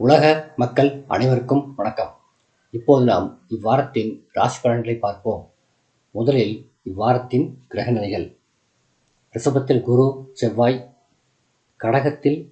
உலக மக்கள் அனைவருக்கும் வணக்கம். இப்போது நாம் இவ்வாரத்தின் ராசி பலன்களை பார்ப்போம். முதலில் இவ்வாரத்தின் கிரக நிலைகள் ரிஷபத்தில் குரு செவ்வாய் கடகத்தில்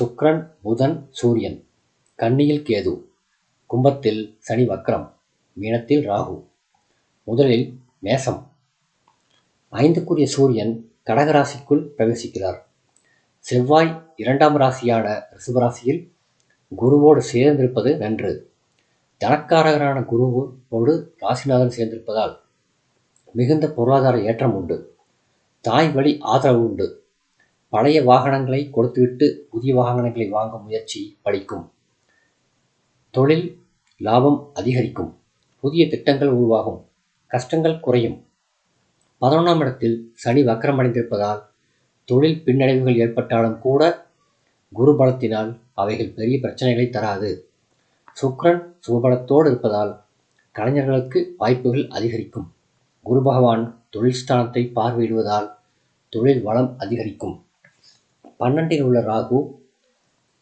சுக்ரன் புதன் சூரியன் கன்னியில் கேது கும்பத்தில் சனி வக்ரம் மீனத்தில் ராகு. முதலில் மேசம். ஐந்துக்குரிய சூரியன் கடகராசிக்குள் பிரவேசிக்கிறார். செவ்வாய் இரண்டாம் ராசியான ரிஷபராசியில் குருவோடு சேர்ந்திருப்பது நன்று தனக்காரகரான குருவோடு ராசிநாதன் சேர்ந்திருப்பதால் மிகுந்த பொருளாதார ஏற்றம் உண்டு. தாய் வழி ஆதரவு உண்டு. பழைய வாகனங்களை கொடுத்துவிட்டு புதிய வாகனங்களை வாங்கும் முயற்சி படிக்கும் தொழில் லாபம் அதிகரிக்கும். புதிய திட்டங்கள் உருவாகும். கஷ்டங்கள் குறையும். பதினொன்றாம் இடத்தில் சனி வக்கரமடைந்திருப்பதால் தொழில் பின்னடைவுகள் ஏற்பட்டாலும் கூட குரு பலத்தினால் அவைகள் பெரிய பிரச்சனைகளை தராது. சுக்ரன் சுபபலத்தோடு இருப்பதால் கலைஞர்களுக்கு வாய்ப்புகள் அதிகரிக்கும். குரு பகவான் தொழில் ஸ்தானத்தை பார்வையிடுவதால் தொழில் வளம் அதிகரிக்கும். பன்னெண்டில் உள்ள ராகு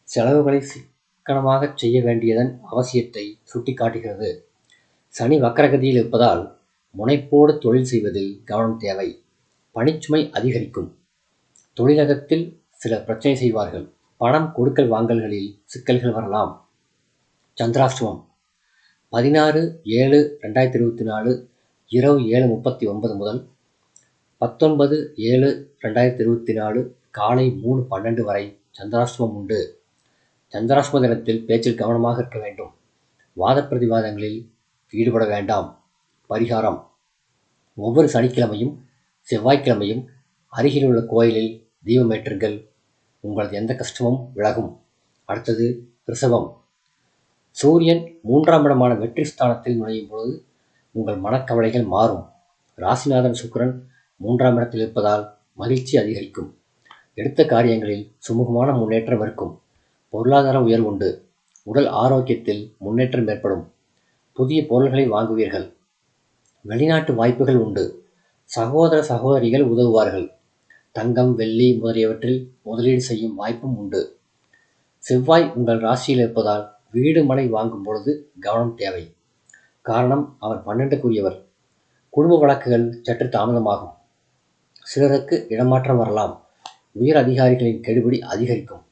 செலவுகளை சிக்கனமாக செய்ய வேண்டியதன் அவசியத்தை சுட்டிக்காட்டுகிறது. சனி வக்கரகதியில் இருப்பதால் முனைப்போடு தொழில் செய்வதில் கவனம் தேவை. பணிச்சுமை அதிகரிக்கும். தொழிலகத்தில் சில பிரச்சனை செய்வார்கள். பணம் கொடுக்கல் வாங்கல்களில் சிக்கல்கள் வரலாம். சந்திராஷ்டமம். பதினாறு ஏழு ரெண்டாயிரத்தி இருபத்தி நாலு இரவு ஏழு முப்பத்தி ஒன்பது முதல் பத்தொன்பது ஏழு ரெண்டாயிரத்தி இருபத்தி நாலு காலை மூணு பன்னெண்டு வரை சந்திராஷ்டமம் உண்டு. சந்திராஷ்டம தினத்தில் பேச்சில் கவனமாக இருக்க வேண்டும். வாத பிரதிவாதங்களில் ஈடுபட வேண்டாம். பரிகாரம். ஒவ்வொரு சனிக்கிழமையும் செவ்வாய்க்கிழமையும் அருகில் உள்ள கோயிலில் தீபமேற்றுங்கள் உங்களது எந்த கஷ்டமும் விலகும். அடுத்தது ரிஷபம் சூரியன் மூன்றாம் இடமான வெற்றி ஸ்தானத்தில் நுழையும் பொழுது உங்கள் மனக்கவலைகள் மாறும். ராசிநாதன் சுக்கரன் மூன்றாம் இடத்தில் இருப்பதால் மகிழ்ச்சி அதிகரிக்கும். எடுத்த காரியங்களில் சுமூகமான முன்னேற்றம் இருக்கும். பொருளாதார உயர்வுண்டு உடல் ஆரோக்கியத்தில் முன்னேற்றம் ஏற்படும். புதிய பொருள்களை வாங்குவீர்கள். வெளிநாட்டு வாய்ப்புகள் உண்டு. சகோதர சகோதரிகள் உதவுவார்கள். தங்கம் வெள்ளி முதலியவற்றில் முதலீடு செய்யும் வாய்ப்பும் உண்டு. செவ்வாய் உங்கள் ராசியில் இருப்பதால் வீடு மனை வாங்கும் பொழுது கவனம் தேவை. காரணம் அவர் பன்னெண்டுக்குரியவர். குடும்ப வழக்குகள் சற்று தாமதமாகும். சிலருக்கு இடமாற்றம் வரலாம். உயர் அதிகாரிகளின் கெடுபிடி அதிகரிக்கும்.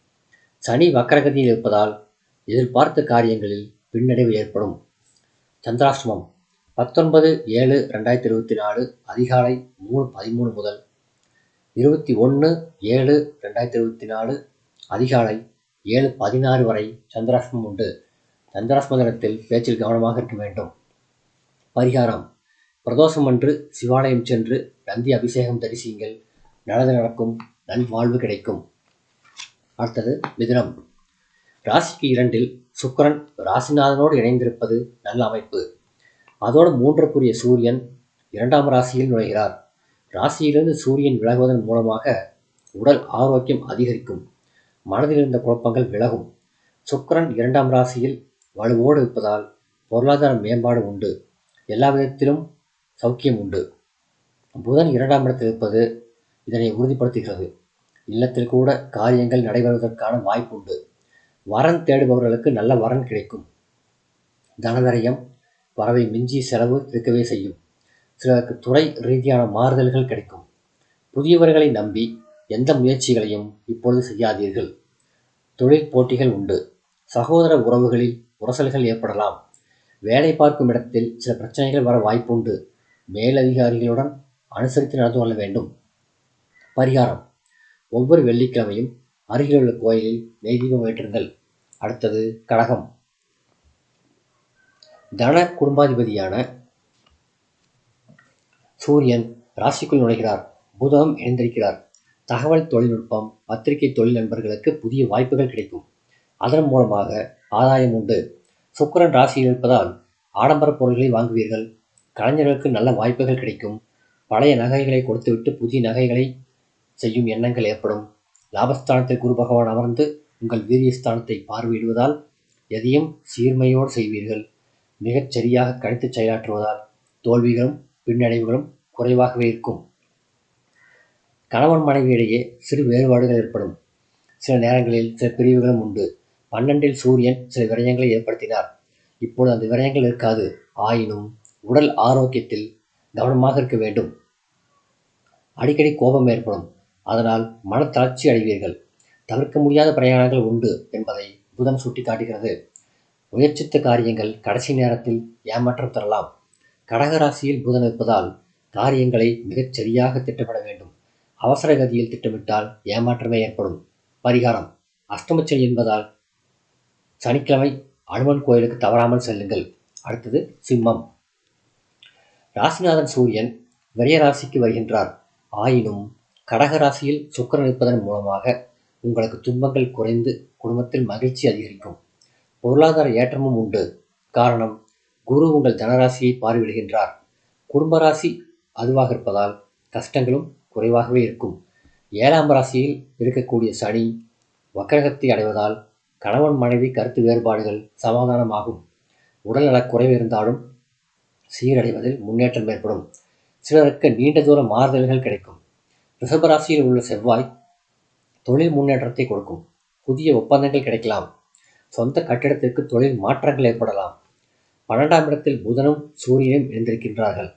சனி வக்கரகதியில் இருப்பதால் எதிர்பார்த்த காரியங்களில் பின்னடைவு ஏற்படும். சந்திராஷ்டமம். பத்தொன்பது ஏழு ரெண்டாயிரத்தி இருபத்தி நாலு அதிகாலை மூணு பதிமூணு முதல் இருபத்தி ஒன்று ஏழு ரெண்டாயிரத்தி இருபத்தி நாலு அதிகாலை ஏழு பதினாறு வரை சந்திராஷ்டமம் உண்டு. சந்திராஷ்ம தினத்தில் பேச்சில் கவனமாக இருக்க வேண்டும். பரிகாரம். பிரதோஷம் அன்று சிவாலயம் சென்று நந்தி அபிஷேகம் தரிசியுங்கள். நல்லது நடக்கும். நல்வாழ்வு கிடைக்கும். அடுத்தது மிதுனம். ராசிக்கு இரண்டில் சுக்கரன் ராசிநாதனோடு இணைந்திருப்பது நல்ல அமைப்பு. அதோடு மூன்றுக்குரிய சூரியன் இரண்டாம் ராசியில் நுழைகிறார். ராசியிலிருந்து சூரியன் விலகுவதன் மூலமாக உடல் ஆரோக்கியம் அதிகரிக்கும். மனதில் இருந்த குழப்பங்கள் விலகும். சுக்கரன் இரண்டாம் ராசியில் வலுவோடு இருப்பதால் பொருளாதார மேம்பாடு உண்டு. எல்லா விதத்திலும் சௌக்கியம் உண்டு. புதன் இரண்டாம் இடத்தில் இருப்பது இதனை உறுதிப்படுத்துகிறது. இல்லத்தில் கூட காரியங்கள் நடைபெறுவதற்கான வாய்ப்பு உண்டு. வரன் தேடுபவர்களுக்கு நல்ல வரன் கிடைக்கும். தனதரையும் பறவை மிஞ்சி செலவு இருக்கவே செய்யும். சிலருக்கு துறை ரீதியான மாறுதல்கள் கிடைக்கும். புதியவர்களை நம்பி எந்த முயற்சிகளையும் இப்பொழுது செய்யாதீர்கள். தொழில் போட்டிகள் உண்டு. சகோதர உறவுகளில் உரசல்கள் ஏற்படலாம். வேலை பார்க்கும் இடத்தில் சில பிரச்சனைகள் வர வாய்ப்புண்டு. மேலதிகாரிகளுடன் அனுசரித்து நடந்து கொள்ள வேண்டும். பரிகாரம். ஒவ்வொரு வெள்ளிக்கிழமையும் அருகிலுள்ள கோயிலில் நெய்தீபம் ஏற்றுங்கள். அடுத்தது கடகம். தன குடும்பாதிபதியான சூரியன் ராசிக்குள் நுழைகிறார். புதகம் இணைந்திருக்கிறார் தகவல் தொழில்நுட்பம் பத்திரிகை தொழில் நண்பர்களுக்கு புதிய வாய்ப்புகள் கிடைக்கும். அதன் மூலமாக ஆதாயம் உண்டு. சுக்கரன் ராசியில் இருப்பதால் ஆடம்பர பொருள்களை வாங்குவீர்கள். கலைஞர்களுக்கு நல்ல வாய்ப்புகள் கிடைக்கும். பழைய நகைகளை கொடுத்துவிட்டு புதிய நகைகளை செய்யும் எண்ணங்கள் ஏற்படும். லாபஸ்தானத்தில் குரு பகவான் அமர்ந்து உங்கள் வீரியஸ்தானத்தை பார்வையிடுவதால் எதையும் சீர்மையோடு செய்வீர்கள். மிகச் சரியாக கணித்து செயலாற்றுவதால் தோல்விகளும் பின்னடைவுகளும் குறைவாகவே இருக்கும். கணவன் மனைவியிடையே சிறு வேறுபாடுகள் ஏற்படும். சில நேரங்களில் சில பிரிவுகளும் உண்டு. பன்னெண்டில் சூரியன் சில விரயங்களை ஏற்படுத்தினார். இப்போது அந்த விரயங்கள் இருக்காது. ஆயினும் உடல் ஆரோக்கியத்தில் கவனமாக இருக்க வேண்டும். அடிக்கடி கோபம் ஏற்படும். அதனால் மன தளர்ச்சி அடைவீர்கள். தவிர்க்க முடியாத பிரயாணங்கள் உண்டு என்பதை புதன் சுட்டிக்காட்டுகிறது. முயற்சித்த காரியங்கள் கடைசி நேரத்தில் ஏமாற்றம் தரலாம். கடகராசியில் புதன் இருப்பதால் காரியங்களை மிகச் சரியாக திட்டமிட வேண்டும். அவசர கதியில் திட்டமிட்டால் ஏமாற்றமே ஏற்படும். பரிகாரம். அஷ்டமச்சனி என்பதால் சனிக்கிழமை அனுமன் கோயிலுக்கு தவறாமல் செல்லுங்கள். அடுத்தது சிம்மம். ராசிநாதன் சூரியன் விரயராசிக்கு வருகின்றார். ஆயினும் கடகராசியில் சுக்கரன் இருப்பதன் மூலமாக உங்களுக்கு துன்பங்கள் குறைந்து குடும்பத்தில் மகிழ்ச்சி அதிகரிக்கும். பொருளாதார ஏற்றமும் உண்டு. காரணம் குரு உங்கள் தனராசியை பார்வையிடுகின்றார். குடும்ப ராசி அதுவாக இருப்பதால் கஷ்டங்களும் குறைவாகவே இருக்கும். ஏழாம் ராசியில் இருக்கக்கூடிய சனி வக்கரகத்தை அடைவதால் கணவன் மனைவி கருத்து வேறுபாடுகள் சமாதானமாகும். உடல்நலக் குறைவு இருந்தாலும் சீரடைவதில் முன்னேற்றம் ஏற்படும். சிலருக்கு நீண்ட தூர மாறுதல்கள் கிடைக்கும். ரிஷபராசியில் உள்ள செவ்வாய் தொழில் முன்னேற்றத்தை கொடுக்கும். புதிய ஒப்பந்தங்கள் கிடைக்கலாம். சொந்த கட்டிடத்திற்கு தொழில் மாற்றங்கள் ஏற்படலாம். பன்னெண்டாம் இடத்தில் புதனும் சூரியனும் இணைந்திருக்கின்றார்கள்.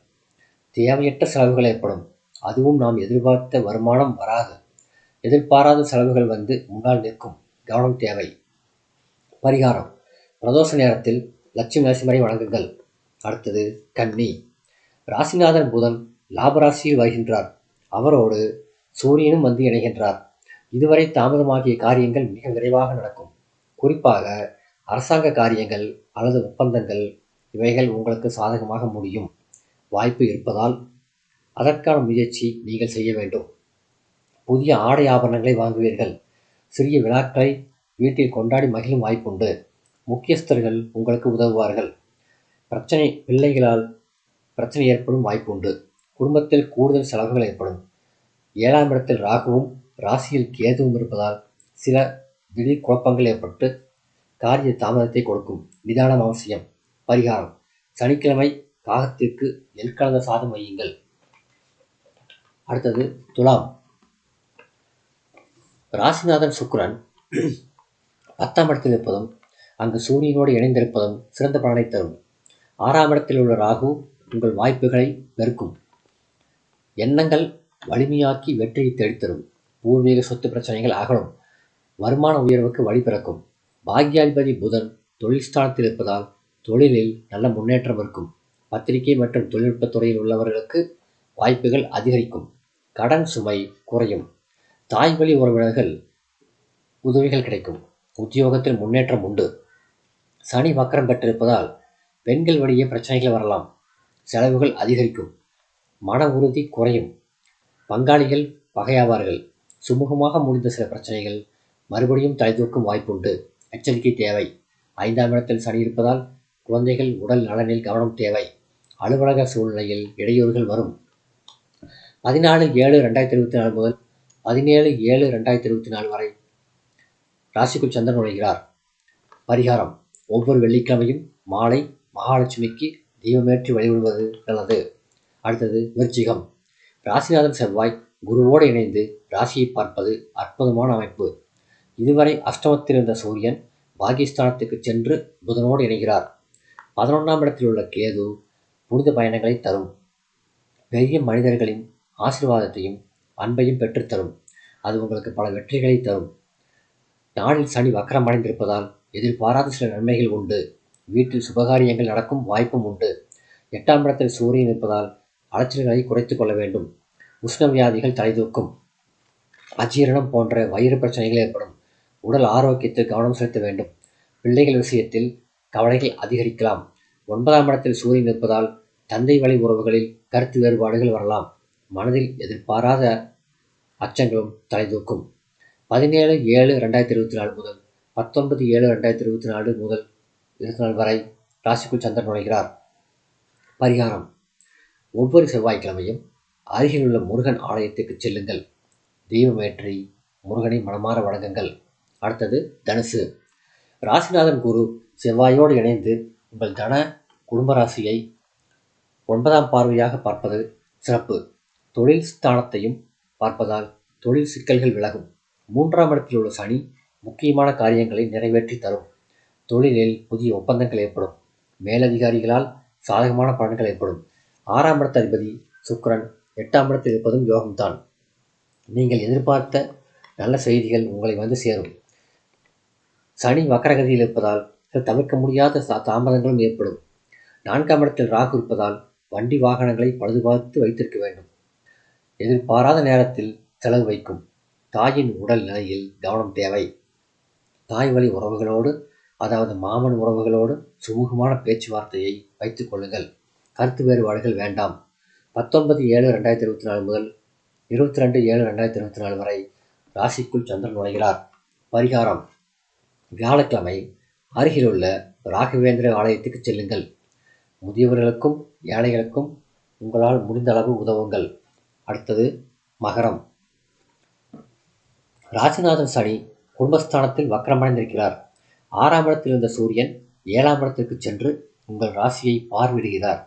தேவையற்ற செலவுகள் ஏற்படும். அதுவும் நாம் எதிர்பார்த்த வருமானம் வராது. எதிர்பாராத செலவுகள் வந்து முன்னால் நிற்கும். கவனம் தேவை. பரிகாரம். பிரதோஷ நேரத்தில் லட்சுமி நரசிம்மரை வணங்குங்கள். அடுத்தது கன்னி. ராசிநாதன் புதன் லாபராசியில் வருகின்றார். அவரோடு சூரியனும் வந்து இணைகின்றார். இதுவரை தாமதமாகிய காரியங்கள் மிக விரைவாக நடக்கும். குறிப்பாக அரசாங்க காரியங்கள் அல்லது ஒப்பந்தங்கள் இவைகள் உங்களுக்கு சாதகமாக முடியும். வாய்ப்பு இருப்பதால் அதற்கான முயற்சி நீங்கள் செய்ய வேண்டும். புதிய ஆடை ஆபரணங்களை வாங்குவீர்கள். சிறிய விழாக்களை வீட்டில் கொண்டாடி மகிழும் வாய்ப்புண்டு. முக்கியஸ்தர்கள் உங்களுக்கு உதவுவார்கள். பிரச்சனை பிள்ளைகளால் பிரச்சனை ஏற்படும் வாய்ப்புண்டு. குடும்பத்தில் கூடுதல் செலவுகள் ஏற்படும். ஏழாம் இடத்தில் ராகுவும் ராசியில் கேதுவும் இருப்பதால் சில திடீர் குழப்பங்கள் ஏற்பட்டு காரிய தாமதத்தை கொடுக்கும். நிதானம் அவசியம். பரிகாரம். சனிக்கிழமை காகத்திற்கு எல்கலந்த சாதம் வையுங்கள். அடுத்தது துலாம். ராசிநாதன் சுக்கிரன் பத்தாம் இடத்தில் இருப்பதும் அங்கு சூரியனோடு இணைந்திருப்பதும் சிறந்த பலனை தரும். ஆறாம் இடத்தில் உள்ள ராகு உங்கள் வாய்ப்புகளை பெருக்கும் எண்ணங்கள் வலிமையாக்கி வெற்றியை தேடித்தரும். பூர்வீக சொத்து பிரச்சனைகள் அகலும். வருமான உயர்வுக்கு வழி பிறக்கும். பாக்யாதிபதி புதன் தொழில் ஸ்தானத்தில் இருப்பதால் தொழிலில் நல்ல முன்னேற்றம் இருக்கும். பத்திரிகை மற்றும் தொழில்நுட்பத் துறையில் உள்ளவர்களுக்கு வாய்ப்புகள் அதிகரிக்கும். கடன் சுமை குறையும். தாய் வழி உறவினர்கள் உதவிகள் கிடைக்கும். உத்தியோகத்தில் முன்னேற்றம் உண்டு. சனி வக்கரம் பெற்றிருப்பதால் பெண்கள் வழியே பிரச்சனைகள் வரலாம். செலவுகள் அதிகரிக்கும். மன உறுதி குறையும். பங்காளிகள் பகையாவார்கள். சுமூகமாக முடிந்த சில பிரச்சனைகள் மறுபடியும் தலைதூக்கும் வாய்ப்புண்டு. எச்சரிக்கை தேவை. ஐந்தாம் இடத்தில் சனி இருப்பதால் குழந்தைகள் உடல் நலனில் கவனம் தேவை. அலுவலக சூழ்நிலையில் இடையூறுகள் வரும். பதினாலு ஏழு ரெண்டாயிரத்தி இருபத்தி நாலு முதல் பதினேழு ஏழு ரெண்டாயிரத்தி இருபத்தி நாலு வரை ராசிக்குள் சந்திரன் நுழைகிறார். பரிகாரம். ஒவ்வொரு வெள்ளிக்கிழமையும் மாலை மகாலட்சுமிக்கு தீபமேற்றி வழிபடுவது நல்லது. அடுத்தது விருச்சிகம். ராசிநாதன் செவ்வாய் குருவோடு இணைந்து ராசியை பார்ப்பது அற்புதமான அமைப்பு. இதுவரை அஷ்டமத்தில் இருந்த சூரியன் பாகிஸ்தானத்துக்கு சென்று புதனோடு இணைகிறார். பதினொன்றாம் இடத்தில் உள்ள கேது புனித பயணங்களை தரும். பெரிய மனிதர்களின் ஆசீர்வாதத்தையும் அன்பையும் பெற்றுத்தரும். அது உங்களுக்கு பல வெற்றிகளை தரும். நாளில் சனி வக்கரமடைந்திருப்பதால் எதிர்பாராத சில நன்மைகள் உண்டு. வீட்டில் சுபகாரியங்கள் நடக்கும் வாய்ப்பும் உண்டு. எட்டாம் இடத்தில் சூரியன் இருப்பதால் அலைச்சல்களை குறைத்து கொள்ள வேண்டும். உஷ்ணவியாதிகள் தலைதூக்கும். அஜீரணம் போன்ற வயிறு பிரச்சனைகள் ஏற்படும். உடல் ஆரோக்கியத்தில் கவனம் செலுத்த வேண்டும். பிள்ளைகள் விஷயத்தில் கவலைகள் அதிகரிக்கலாம். ஒன்பதாம் இடத்தில் சூரியன் இருப்பதால் தந்தை வழி உறவுகளில் கருத்து வேறுபாடுகள் வரலாம். மனதில் எதிர்பாராத அச்சங்களும் தலைதூக்கும். பதினேழு ஏழு ரெண்டாயிரத்தி இருபத்தி நாலு முதல் பத்தொன்பது ஏழு ரெண்டாயிரத்தி இருபத்தி நாலு முதல் இருபத்தி நாலு வரை ராசிக்குள் சந்திரன் நுழைகிறார். பரிகாரம். ஒவ்வொரு செவ்வாய்க்கிழமையும் அருகில் உள்ள முருகன் ஆலயத்துக்கு செல்லுங்கள். தெய்வமேற்றி முருகனை மனமாற வணங்குங்கள். அடுத்தது தனுசு. ராசிநாதன் குரு செவ்வாயோடு இணைந்து உங்கள் தன குடும்ப ராசியை ஒன்பதாம் பார்வையாக பார்ப்பது சிறப்பு. தொழில் ஸ்தானத்தையும் பார்ப்பதால் தொழில் சிக்கல்கள் விலகும். மூன்றாம் இடத்தில் உள்ள சனி முக்கியமான காரியங்களை நிறைவேற்றி தரும். தொழிலில் புதிய ஒப்பந்தங்கள் ஏற்படும். மேலதிகாரிகளால் சாதகமான பலன்கள் ஏற்படும். ஆறாம் இடத்த அதிபதி சுக்கரன் எட்டாம் இடத்தில் இருப்பதும் யோகம்தான். நீங்கள் எதிர்பார்த்த நல்ல செய்திகள் உங்களை வந்து சேரும். சனி வக்கரகதியில் இருப்பதால் தவிர்க்க முடியாத தாமதங்களும் ஏற்படும். நான்காம் இடத்தில் ராகு இருப்பதால் வண்டி வாகனங்களை பழுதுபார்த்து வைத்திருக்க வேண்டும். எதிர்பாராத நேரத்தில் செலவு வைக்கும். தாயின் உடல் நிலையில் கவனம் தேவை. தாய் வழி உறவுகளோடு அதாவது மாமன் உறவுகளோடு சுமூகமான பேச்சுவார்த்தையை வைத்துக் கொள்ளுங்கள். கருத்து வேறுபாடுகள் வேண்டாம். பத்தொன்பது ஏழு ரெண்டாயிரத்தி இருபத்தி நாலு முதல் இருபத்தி ரெண்டு ஏழு ரெண்டாயிரத்தி இருபத்தி நாலு வரை ராசிக்குள் சந்திரன் நுழைகிறார். பரிகாரம். வியாழக்கிழமை அருகிலுள்ள ராகவேந்திர ஆலயத்துக்கு செல்லுங்கள். முதியவர்களுக்கும் ஏழைகளுக்கும் உங்களால் முடிந்த அளவு உதவுங்கள். அடுத்தது மகரம். ராசிநாதன் சனி குடும்பஸ்தானத்தில் வக்கரமடைந்திருக்கிறார். ஆறாம் இடத்தில் இருந்த சூரியன் ஏழாம் இடத்திற்கு சென்று உங்கள் ராசியை பார்வையிடுகிறார்.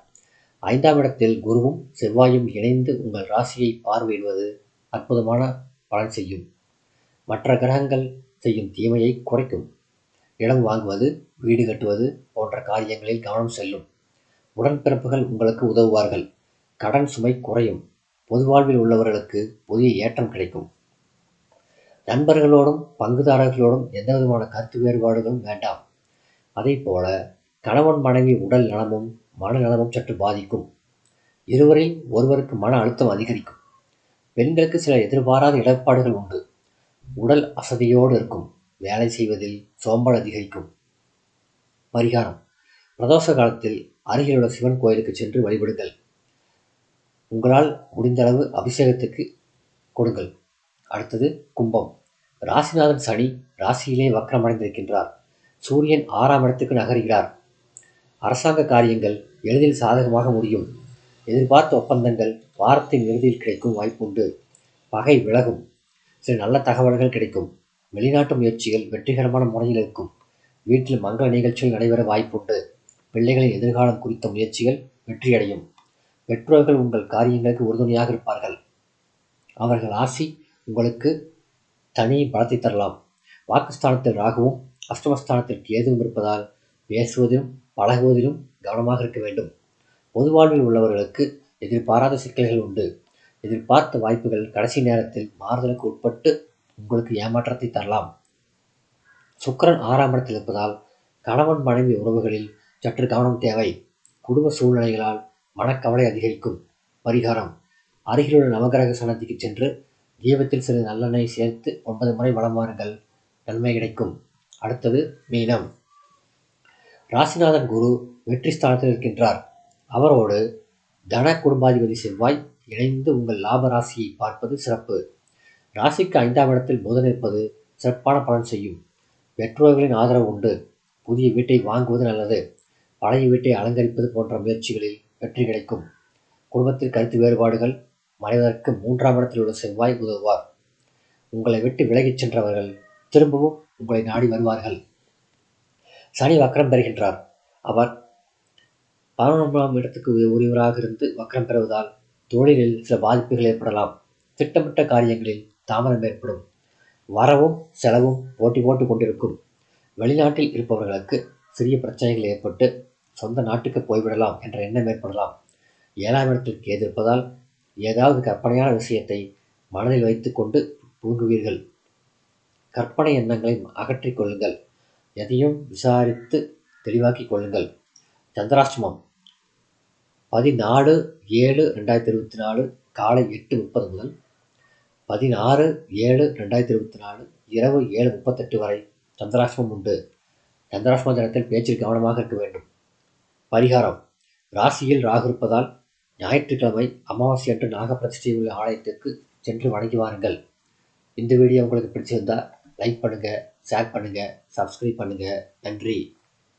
ஐந்தாம் இடத்தில் குருவும் செவ்வாயும் இணைந்து உங்கள் ராசியை பார்வையிடுவது அற்புதமான பலன் செய்யும். மற்ற கிரகங்கள் செய்யும் தீமையை குறைக்கும். இடம் வாங்குவது வீடு கட்டுவது போன்ற காரியங்களில் கவனம் செல்லும். உடன்பிறப்புகள் உங்களுக்கு உதவுவார்கள். கடன் சுமை குறையும். பொது வாழ்வில் உள்ளவர்களுக்கு புதிய ஏற்றம் கிடைக்கும். நண்பர்களோடும் பங்குதாரர்களோடும் எந்த விதமான கருத்து வேறுபாடுகளும் வேண்டாம். அதே போல கணவன் மனைவி உடல் நலமும் மனநலமும் சற்று பாதிக்கும். இருவரில் ஒருவருக்கு மன அழுத்தம் அதிகரிக்கும். பெண்களுக்கு சில எதிர்பாராத இடர்பாடுகள் உண்டு. உடல் அசதியோடு இருக்கும். வேலை செய்வதில் சோம்பல் அதிகரிக்கும். பரிகாரம். பிரதோஷ காலத்தில் அருகிலுள்ள சிவன் கோயிலுக்கு சென்று வழிபடுங்கள். உங்களால் முடிந்தளவு அபிஷேகத்துக்கு கொடுங்கள். அடுத்தது கும்பம். ராசிநாதன் சனி ராசியிலே வக்கரமடைந்திருக்கின்றார். சூரியன் ஆறாம் இடத்துக்கு நகர்கிறார். அரசாங்க காரியங்கள் எளிதில் சாதகமாக முடியும். எதிர்பார்த்த ஒப்பந்தங்கள் வாரத்தின் இறுதியில் கிடைக்கும் வாய்ப்புண்டு. பகை விலகும். சில நல்ல தகவல்கள் கிடைக்கும். வெளிநாட்டு முயற்சிகள் வெற்றிகரமான முறையில் இருக்கும். வீட்டில் மங்கள நிகழ்ச்சிகள் நடைபெற வாய்ப்புண்டு. பிள்ளைகளின் எதிர்காலம் குறித்த முயற்சிகள் வெற்றியடையும். பெற்றோர்கள் உங்கள் காரியங்களுக்கு உறுதுணையாக இருப்பார்கள். அவர்கள் ஆசி உங்களுக்கு தனி பலத்தை தரலாம். வாக்குஸ்தானத்தில் ராகுவும் அஷ்டமஸ்தானத்தில் கேதுவும் இருப்பதால் பேசுவதிலும் பழகுவதிலும் கவனமாக இருக்க வேண்டும். பொது வாழ்வில் உள்ளவர்களுக்கு எதிர்பாராத சிக்கல்கள் உண்டு. எதிர்பார்த்த வாய்ப்புகள் கடைசி நேரத்தில் மாறுதலுக்கு உட்பட்டு உங்களுக்கு ஏமாற்றத்தை தரலாம். சுக்கிரன் ஆறாம் இடத்தில் இருப்பதால் கணவன் மனைவி உறவுகளில் சற்று கவனம் தேவை. குடும்ப சூழ்நிலைகளால் மனக்கவலை அதிகரிக்கும். பரிகாரம். அருகிலுள்ள நவகிரக சன்னதிக்கு சென்று தீபத்தில் சிறிது நல்லெண்ணெய் சேர்த்து ஒன்பது முறை வளம் வாருங்கள். நன்மை கிடைக்கும். அடுத்தது மீனம். ராசிநாதன் குரு வெற்றி ஸ்தானத்தில் இருக்கின்றார். அவரோடு தன குடும்பாதிபதி செவ்வாய் இணைந்து உங்கள் லாப ராசியை பார்ப்பது சிறப்பு. ராசிக்கு ஐந்தாம் இடத்தில் புதன் இருப்பது சிறப்பான பலன் செய்யும். பெற்றோர்களின் ஆதரவு உண்டு. புதிய வீட்டை வாங்குவது நல்லது. பழைய வீட்டை அலங்கரிப்பது போன்ற முயற்சிகளில் வெற்றி கிடைக்கும். குடும்பத்தில் கருத்து வேறுபாடுகள் மறைவதற்கு மூன்றாம் இடத்தில் உள்ள செவ்வாய் உதவுவார். உங்களை விட்டு விலகிச் சென்றவர்கள் திரும்பவும் உங்களை நாடி வருவார்கள். சனி வக்கரம் பெறுகின்றார். அவர் பதினொன்றாம் இடத்துக்கு உரியவராக இருந்து வக்கரம் பெறுவதால் தொழிலில் சில பாதிப்புகள் ஏற்படலாம். திட்டமிட்ட காரியங்களில் தாமதம் ஏற்படும். வரவும் செலவும் போட்டி போட்டு கொண்டிருக்கும். வெளிநாட்டில் இருப்பவர்களுக்கு சிறிய பிரச்சனைகள் ஏற்பட்டு சொந்த நாட்டுக்கு போய்விடலாம் என்ற எண்ணம் ஏற்படலாம். ஏழாம் இடத்தில் கேது இருப்பதால் ஏதாவது கற்பனையான விஷயத்தை மனதில் வைத்துக்கொண்டு தூங்குவீர்கள். கற்பனை எண்ணங்களை அகற்றிக் கொள்ளுங்கள். எதையும் விசாரித்து தெளிவாக்கிக் கொள்ளுங்கள். சந்திராஷ்டமம். பதினாலு ஏழு ரெண்டாயிரத்தி இருபத்தி நாலு காலை எட்டு முப்பது முதல் பதினாறு ஏழு ரெண்டாயிரத்தி இருபத்தி நாலு இரவு ஏழு முப்பத்தெட்டு வரை சந்திராஷ்டமம் உண்டு. சந்திராஷ்டம தினத்தில் பேச்சில் கவனமாக இருக்க வேண்டும். பரிகாரம். ராசியில் ராகு இருப்பதால் ஞாயிற்றுக்கிழமை அமாவாசை அன்று நாகப்பிரதிஷ்டை உள்ள ஆலயத்திற்கு சென்று வணங்கி வாருங்கள். இந்த வீடியோ உங்களுக்கு பிடிச்சிருந்தால் லைக் பண்ணுங்கள் ஷேர் பண்ணுங்கள் சப்ஸ்கிரைப் பண்ணுங்கள் நன்றி.